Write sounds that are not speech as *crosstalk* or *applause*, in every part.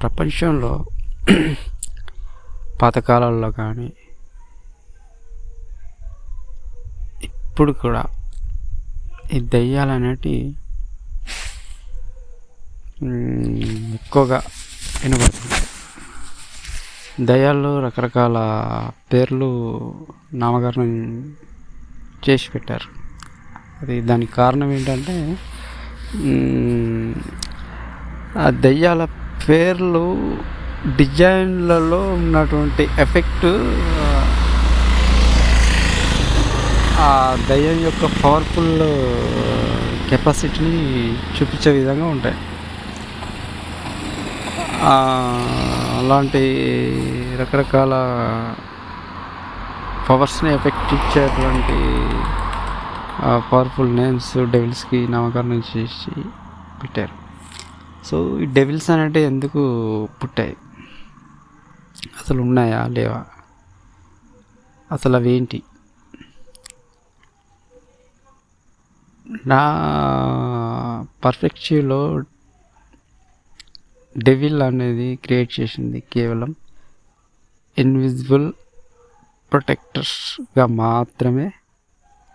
ప్రపంచంలో *clears throat* పాతకాలంలో కానీ ఇప్పుడు కూడా ఈ దయ్యాలు అనేటివి ఎక్కువగా వినబడుతుంది. దయ్యాలు రకరకాల పేర్లు నామకరణం చేసి పెట్టారు. అది దానికి కారణం ఏంటంటే ఆ దెయ్యాల పేర్లు డిజైన్లలో ఉన్నటువంటి ఎఫెక్ట్ ఆ దయ్యం యొక్క పవర్ఫుల్ కెపాసిటీని చూపించే విధంగా ఉంటాయి. అలాంటి రకరకాల పవర్స్ని ఎఫెక్ట్ ఇచ్చేటువంటి పవర్ఫుల్ నేమ్స్ డెవిల్స్కి నామకరణం చేసి పెట్టారు. సో ఈ డెవిల్స్ అనేవి ఎందుకు పుట్టాయి? అసలు ఉన్నాయా లేవా? అసలు అవి ఏంటి నా పర్ఫెక్టివ్లో డెవిల్ అనేది క్రియేట్ చేసింది కేవలం ఇన్విజిబుల్ ప్రొటెక్టర్స్గా మాత్రమే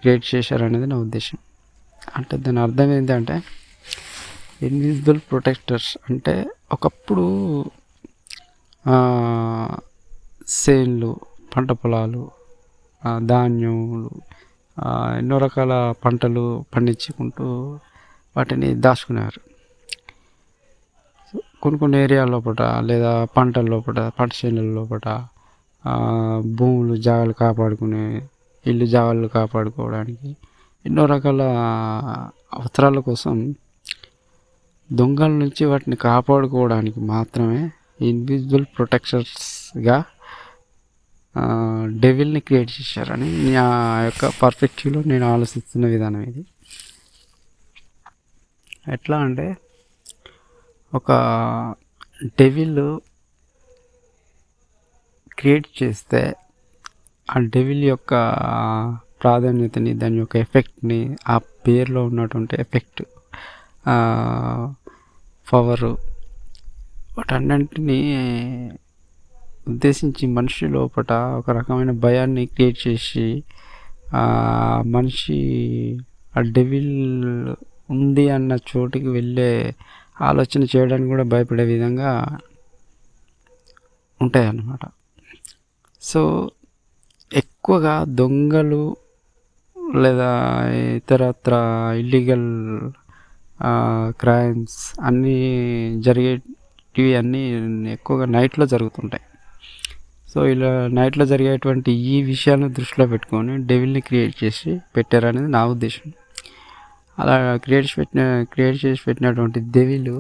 క్రియేట్ చేశారనేది నా ఉద్దేశం. అంటే దాని అర్థం ఏంటంటే ఇన్విజిబుల్ ప్రొటెక్టర్స్ అంటే ఒకప్పుడు సేన్లు పంట పొలాలు ధాన్యములు ఎన్నో రకాల పంటలు పండించుకుంటూ వాటిని దాచుకునేవారు. కొన్ని కొన్ని ఏరియాల లోపల లేదా పంటల లోపల పంట చేనుల లోపల భూములు జాగాలు కాపాడుకునే ఇల్లు జాగాలు కాపాడుకోవడానికి ఎన్నో రకాల అవసరాల కోసం దొంగల నుంచి వాటిని కాపాడుకోవడానికి మాత్రమే ఇన్విజిబుల్ ప్రొటెక్షన్స్గా డెవిల్ని క్రియేట్ చేశారని నా యొక్క పర్ఫెక్టివ్లో నేను ఆలోచిస్తున్న విధానం ఇది. ఎట్లా అంటే ఒక డెవిల్ క్రియేట్ చేస్తే ఆ డెవిల్ యొక్క ప్రాధాన్యతని దాని యొక్క ఎఫెక్ట్ని ఆ పేరులో ఉన్నటువంటి ఎఫెక్ట్ పవరు వాటన్నింటినీ ఉద్దేశించి మనిషి లోపల ఒక రకమైన భయాన్ని క్రియేట్ చేసి మనిషి ఆ డెవిల్ ఉంది అన్న చోటుకి వెళ్ళే ఆలోచన చేయడానికి కూడా భయపడే విధంగా ఉంటాయన్నమాట. సో ఎక్కువగా దొంగలు లేదా ఇతరత్ర ఇల్లీగల్ క్రైమ్స్ అన్నీ జరిగేటివి అన్నీ ఎక్కువగా నైట్లో జరుగుతుంటాయి. సో ఇలా నైట్లో జరిగేటువంటి ఈ విషయాలను దృష్టిలో పెట్టుకొని డెవిల్ని క్రియేట్ చేసి పెట్టారనేది నా ఉద్దేశం. అలా క్రియేట్ పెట్టిన క్రియేట్ చేసి పెట్టినటువంటి దెవిలు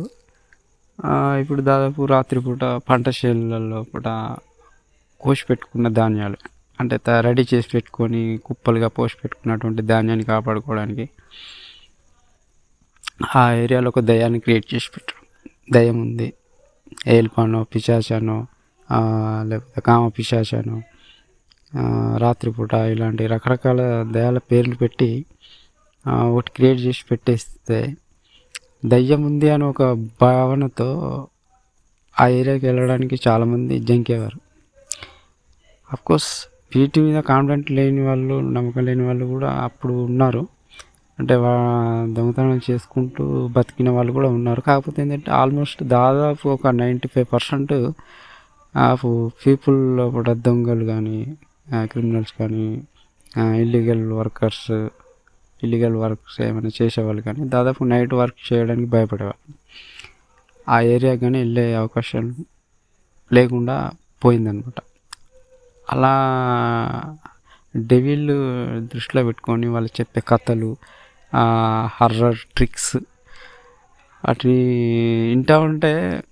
ఇప్పుడు దాదాపు రాత్రిపూట పంట చేనులలో పూట కోసి పెట్టుకున్న ధాన్యాలు అంటే రెడీ చేసి పెట్టుకొని కుప్పలుగా పోసి పెట్టుకున్నటువంటి ధాన్యాన్ని కాపాడుకోవడానికి ఆ ఏరియాలో ఒక దయ్యాన్ని క్రియేట్ చేసి పెట్టారు దయ్యం ఉంది. ఏల్పానో పిశాచానో లేకపోతే కామ పిశాచానో రాత్రిపూట ఇలాంటి రకరకాల దయాల పేర్లు పెట్టి ఒకటి క్రియేట్ చేసి పెట్టేస్తే దయ్యం ఉంది అని ఒక భావనతో ఆ ఏరియాకి వెళ్ళడానికి చాలామంది జంకేవారు. కోర్స్ వీటి మీద కాన్ఫిడెంట్ లేని వాళ్ళు నమ్మకం లేని వాళ్ళు కూడా అప్పుడు ఉన్నారు. అంటే వా దొంగతనం చేసుకుంటూ బతికిన వాళ్ళు కూడా ఉన్నారు. కాకపోతే ఏంటంటే ఆల్మోస్ట్ దాదాపు ఒక ninety five percent of people కూడా దొంగలు కానీ క్రిమినల్స్ కానీ ఇల్లీగల్ వర్కర్స్ ఇల్లీగల్ వర్క్స్ ఏమైనా చేసేవాళ్ళు కానీ దాదాపు నైట్ వర్క్ చేయడానికి భయపడేవాళ్ళు. ఆ ఏరియా కానీ వెళ్ళే అవకాశం లేకుండా పోయిందనమాట. అలా డెవిల్ దృష్టిలో పెట్టుకొని వాళ్ళు చెప్పే కథలు హర్రర్ ట్రిక్స్ వాటిని వింటా ఉంటే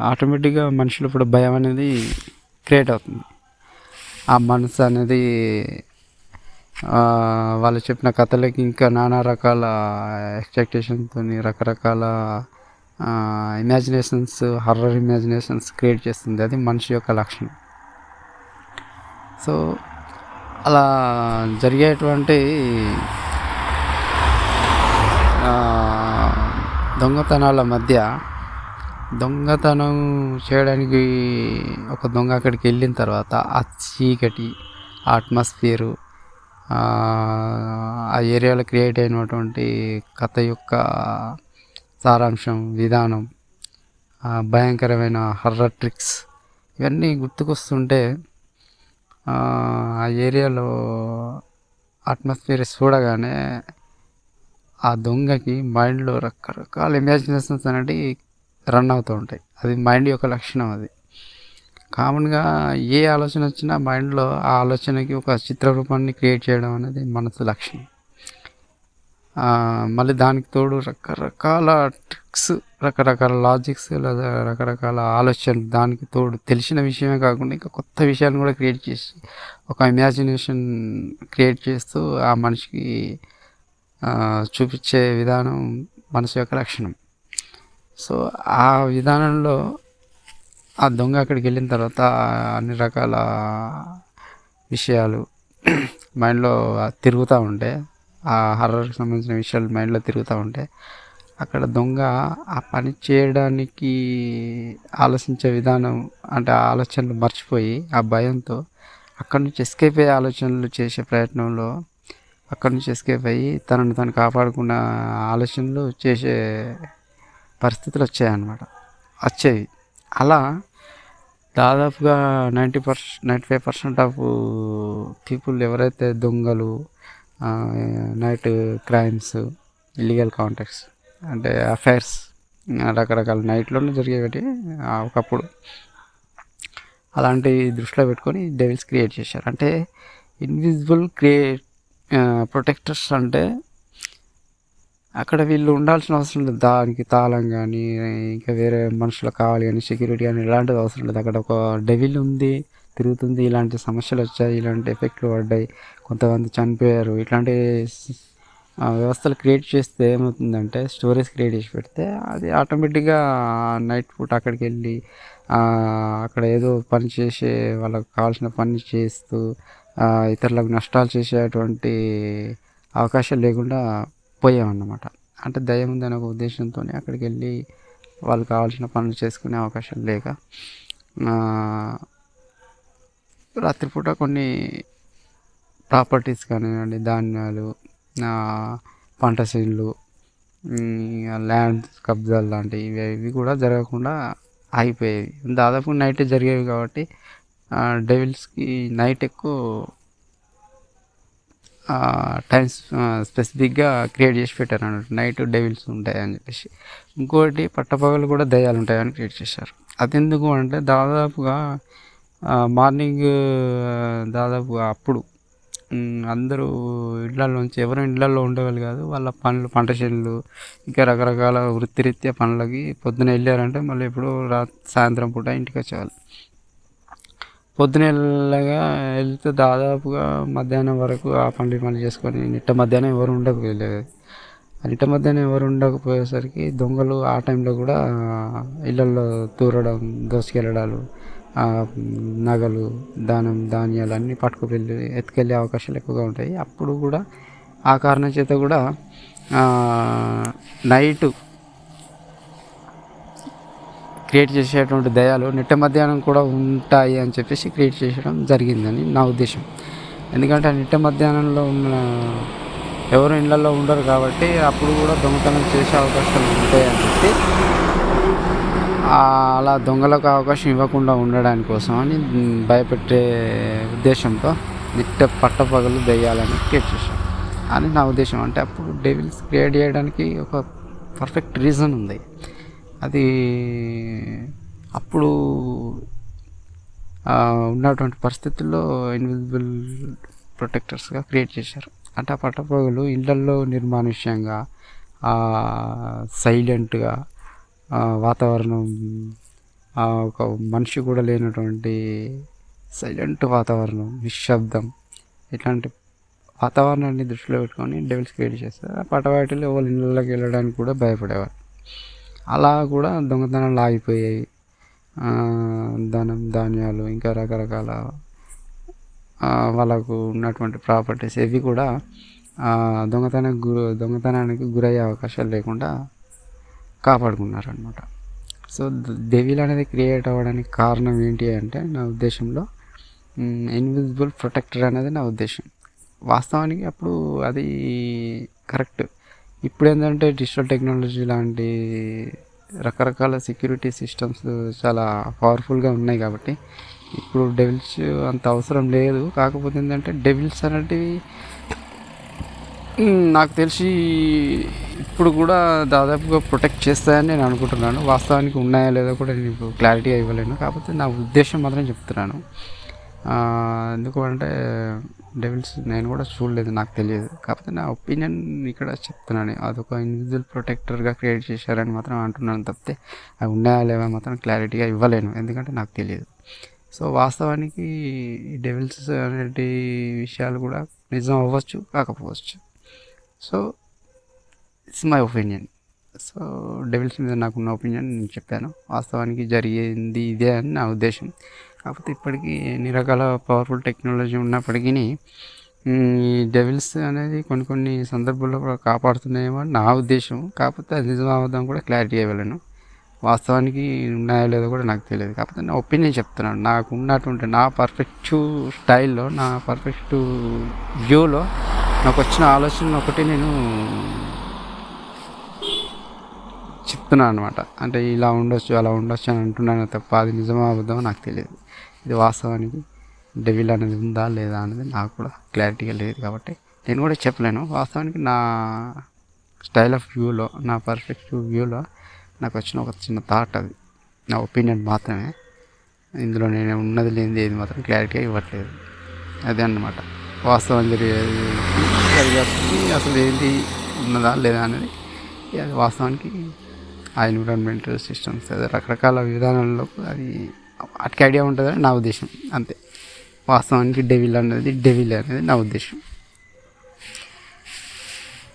ఆటోమేటిక్గా మనుషులు ఇప్పుడు భయం అనేది క్రియేట్ అవుతుంది. ఆ మనసు అనేది వాళ్ళు చెప్పిన కథలకి ఇంకా నానా రకాల ఎక్స్పెక్టేషన్తో రకరకాల ఇమాజినేషన్స్ హర్రర్ ఇమాజినేషన్స్ క్రియేట్ చేస్తుంది. అది మనిషి యొక్క లక్షణం. సో అలా జరిగేటువంటి దొంగతనాల మధ్య దొంగతనం చేయడానికి ఒక దొంగ అక్కడికి వెళ్ళిన తర్వాత ఆ చీకటి ఆ అట్మాస్ఫియరు ఆ ఏరియాలో క్రియేట్ అయినటువంటి కథ యొక్క సారాంశం విధానం భయంకరమైన హర్రర్ ట్రిక్స్ ఇవన్నీ గుర్తుకొస్తుంటే ఆ ఆ ఏరియాలో అట్మాస్ఫియర్ చూడగానే ఆ దొంగకి మైండ్లో రకరకాల ఇమాజినేషన్స్ అనేవి రన్ అవుతూ ఉంటాయి. అది మైండ్ యొక్క లక్షణం అది. కామన్గా ఏ ఆలోచన వచ్చినా మైండ్లో ఆ ఆలోచనకి ఒక చిత్రరూపాన్ని క్రియేట్ చేయడం అనేది మనసు లక్షణం. మళ్ళీ దానికి తోడు రకరకాల ట్రిక్స్ రకరకాల లాజిక్స్ లేదా రకరకాల ఆలోచనలు దానికి తోడు తెలిసిన విషయమే కాకుండా ఇంకా కొత్త విషయాలను కూడా క్రియేట్ చేసి ఒక ఇమాజినేషన్ క్రియేట్ చేస్తూ ఆ మనిషికి చూపించే విధానం మనసు యొక్క లక్షణం. సో ఆ విధానంలో ఆ దొంగ అక్కడికి వెళ్ళిన తర్వాత అన్ని రకాల విషయాలు మైండ్లో తిరుగుతూ ఉంటే ఆ హర్రర్కి సంబంధించిన విషయాలు మైండ్లో తిరుగుతూ ఉంటే అక్కడ దొంగ ఆ పని చేయడానికి ఆలోచించే విధానం అంటే ఆ ఆలోచనలు మర్చిపోయి ఆ భయంతో అక్కడి నుంచి ఎస్కేప్ అయ్యే ఆలోచనలు చేసే ప్రయత్నంలో అక్కడి నుంచి ఎస్కేప్ అయ్యి తనను తను కాపాడుకున్న ఆలోచనలు చేసే పరిస్థితులు వచ్చాయన్నమాట. వచ్చేవి అలా దాదాపుగా ninety percent ninety five percent of people ఎవరైతే దొంగలు నైట్ క్రైమ్స్ ఇల్లీగల్ కాంటాక్ట్స్ అంటే అఫైర్స్ రకరకాల నైట్లోనే జరిగేవి ఒకప్పుడు. అలాంటి దృష్టిలో పెట్టుకొని డెవిల్స్ క్రియేట్ చేశారు. అంటే ఇన్విజిబుల్ క్రియేట్ ప్రొటెక్టర్స్ అంటే అక్కడ వీళ్ళు ఉండాల్సిన అవసరం లేదు. దానికి తాళం కానీ ఇంకా వేరే మనుషులకు కావాలి కానీ సెక్యూరిటీ కానీ ఇలాంటిది అవసరం లేదు. అక్కడ ఒక డెవిల్ ఉంది తిరుగుతుంది ఇలాంటి సమస్యలు వచ్చాయి ఇలాంటి ఎఫెక్ట్లు పడ్డాయి. కొంతమంది చనిపోయారు. ఇట్లాంటి వ్యవస్థలు క్రియేట్ చేస్తే ఏమవుతుందంటే స్టోరీస్ క్రియేట్ చేసి పెడితే అది ఆటోమేటిక్గా నైట్ పూట అక్కడికి వెళ్ళి అక్కడ ఏదో పని చేసే వాళ్ళకి కావాల్సిన పని చేస్తూ ఇతరులకు నష్టాలు చేసేటువంటి అవకాశం లేకుండా పోయామన్నమాట. అంటే దయ ఉందనే ఒక ఉద్దేశంతో అక్కడికి వెళ్ళి వాళ్ళు కావాల్సిన పనులు చేసుకునే అవకాశం లేక రాత్రిపూట కొన్ని ప్రాపర్టీస్ కానివ్వండి ధాన్యాలు పంట చేనులు ల్యాండ్ కబ్జాలు లాంటివి ఇవి ఇవి కూడా జరగకుండా ఆగిపోయేవి. దాదాపు నైట్ జరిగేవి కాబట్టి డెవిల్స్కి నైట్ ఎక్కువ టైం స్పెసిఫిక్గా క్రియేట్ చేసి పెట్టారు అన్నట్టు. నైట్ డెవిల్స్ ఉంటాయని చెప్పేసి. ఇంకోటి పట్టపగలు కూడా దయ్యాలు ఉంటాయని క్రియేట్ చేశారు. అది ఎందుకు అంటే దాదాపుగా మార్నింగ్ దాదాపుగా అప్పుడు అందరూ ఇళ్ళలోంచి ఎవరు ఇళ్ళలో ఉండేవాళ్ళు కాదు వాళ్ళ పనులు పంట చేనులు ఇంకా రకరకాల వృత్తిరీత్యా పనులకి పొద్దున వెళ్ళారంటే మళ్ళీ ఎప్పుడు రా సాయంత్రం పూట ఇంటికి వచ్చేవాళ్ళు. పొద్దున వెళ్తే దాదాపుగా మధ్యాహ్నం వరకు ఆ పనులు ఈ పనులు చేసుకొని నిట్ట మధ్యాహ్నం ఎవరు ఉండకపోయలేదు నిట్ట మధ్యాహ్నం ఎవరు ఉండకపోయేసరికి దొంగలు ఆ టైంలో కూడా ఇళ్ళల్లో తూరడం దోసుకెళ్ళడాలు నగలు దానం ధాన్యాలు అన్నీ పట్టుకువెళ్ళి ఎత్తుకెళ్ళే అవకాశాలు ఎక్కువగా ఉంటాయి. అప్పుడు కూడా ఆ కారణం చేత కూడా నైటు క్రియేట్ చేసేటువంటి దయాలు నిట్ట మధ్యాహ్నం కూడా ఉంటాయి అని చెప్పేసి క్రియేట్ చేయడం జరిగిందని నా ఉద్దేశం. ఎందుకంటే ఆ నిట్ట మధ్యాహ్నంలో ఉన్న ఎవరు ఇళ్ళలో ఉండరు కాబట్టి అప్పుడు కూడా దొంగతనం చేసే అవకాశాలు ఉంటాయి అని చెప్పి అలా దొంగలకు అవకాశం ఇవ్వకుండా ఉండడానికి కోసం అని భయపెట్టే ఉద్దేశంతో నిట్ట పట్టపగలు దెయ్యాలని క్రియేట్ చేశాం అని నా ఉద్దేశం. అంటే అప్పుడు డెవిల్స్ క్రియేట్ చేయడానికి ఒక పర్ఫెక్ట్ రీజన్ ఉంది. అది అప్పుడు ఉన్నటువంటి పరిస్థితుల్లో ఇన్విజిబుల్ ప్రొటెక్టర్స్గా క్రియేట్ చేశారు. అంటే ఆ పట్టపగలు ఇళ్ళల్లో నిర్మానుష్యంగా సైలెంట్గా వాతావరణం ఒక మనిషి కూడా లేనటువంటి సైలెంట్ వాతావరణం నిశ్శబ్దం ఇట్లాంటి వాతావరణాన్ని దృష్టిలో పెట్టుకొని డెవిల్స్ క్రియేట్ చేస్తారు ఆ పటవాటిలో వాళ్ళు ఇళ్ళకి వెళ్ళడానికి కూడా భయపడేవారు. అలా కూడా దొంగతనాలు ఆగిపోయాయి. ధనం ధాన్యాలు ఇంకా రకరకాల వాళ్ళకు ఉన్నటువంటి ప్రాపర్టీస్ ఇవి కూడా దొంగతనం దొంగతనానికి గురి దొంగతనానికి గురయ్యే అవకాశాలు లేకుండా కాపాడుకున్నారనమాట సో డెవిల్ అనేది క్రియేట్ అవ్వడానికి కారణం ఏంటి అంటే నా ఉద్దేశంలో ఇన్విజిబుల్ ప్రొటెక్టర్ అనేది నా ఉద్దేశం. వాస్తవానికి అప్పుడు అది కరెక్ట్ ఇప్పుడు ఏంటంటే డిజిటల్ టెక్నాలజీ లాంటి రకరకాల సెక్యూరిటీ సిస్టమ్స్ చాలా పవర్ఫుల్గా ఉన్నాయి కాబట్టి ఇప్పుడు డెవిల్స్ అంత అవసరం లేదు. కాకపోతే ఏంటంటే డెవిల్స్ అనేటివి నాకు తెలిసి ఇప్పుడు కూడా దాదాపుగా ప్రొటెక్ట్ చేస్తాయని నేను అనుకుంటున్నాను. వాస్తవానికి ఉన్నాయా లేదో కూడా నేను ఇప్పుడు క్లారిటీగా ఇవ్వలేను. కాకపోతే నా ఉద్దేశం మాత్రం చెప్తున్నాను. ఎందుకు అంటే డెవిల్స్ నేను కూడా చూడలేదు నాకు తెలియదు. కాకపోతే నా ఒపీనియన్ ఇక్కడ చెప్తున్నాను. అదొక ఇండివిజువల్ ప్రొటెక్టర్గా క్రియేట్ చేశారని మాత్రం అంటున్నాను తప్పితే అవి ఉన్నాయా లేవా మాత్రం క్లారిటీగా ఇవ్వలేను. ఎందుకంటే నాకు తెలియదు. సో వాస్తవానికి ఈ డెవిల్స్ అనేటి విషయాలు కూడా నిజం అవ్వచ్చు కాకపోవచ్చు. So it's my opinion so devils మీద నాకున్న ఒపీనియన్ నేను చెప్పాను. వాస్తవానికి జరిగింది ఇదే అని నా ఉద్దేశం. కాకపోతే ఇప్పటికీ ఎన్ని రకాల పవర్ఫుల్ టెక్నాలజీ ఉన్నప్పటికీ ఈ డెవిల్స్ అనేది కొన్ని కొన్ని సందర్భాల్లో కూడా కాపాడుతున్నాయేమో నా ఉద్దేశం. కాకపోతే అది నిజం కూడా క్లారిటీ ఇవ్వలేను వాస్తవానికి ఉన్నాయో లేదో కూడా నాకు తెలియదు. కాకపోతే నా ఒపీనియన్ చెప్తున్నాను. నాకు ఉన్నటువంటి నా పర్ఫెక్ట్ స్టైల్లో నా పర్ఫెక్ట్ వ్యూలో నాకు వచ్చిన ఆలోచన ఒకటి నేను చెప్తున్నాను అనమాట అంటే ఇలా ఉండొచ్చు అలా ఉండొచ్చు అని అంటున్నాను తప్ప అది నిజమా అబద్ధమో నాకు తెలియదు. ఇది వాస్తవానికి డెవిల్ అనేది ఉందా లేదా అనేది నాకు కూడా క్లారిటీగా లేదు కాబట్టి నేను కూడా చెప్పలేను. వాస్తవానికి నా స్టైల్ ఆఫ్ వ్యూలో నా పర్ఫెక్ట్ వ్యూలో నాకు వచ్చిన ఒక చిన్న థాట్ అది. నా ఒపీనియన్ మాత్రమే. ఇందులో నేను ఉన్నది లేనిది ఏది మాత్రం క్లారిటీగా ఇవ్వట్లేదు. అదే అన్నమాట. వాస్తవం జరిగేది జరిగేది అసలు ఏంటి ఉన్నదా లేదా అనేది అది వాస్తవానికి ఆ ఎన్విరాన్మెంట్ సిస్టమ్స్ అదే రకరకాల విధానాల్లో అది వాటికి ఐడియా ఉంటుందని నా ఉద్దేశం. అంతే. వాస్తవానికి డెవిల్ అనేది డెవిల్ అనేది నా ఉద్దేశం.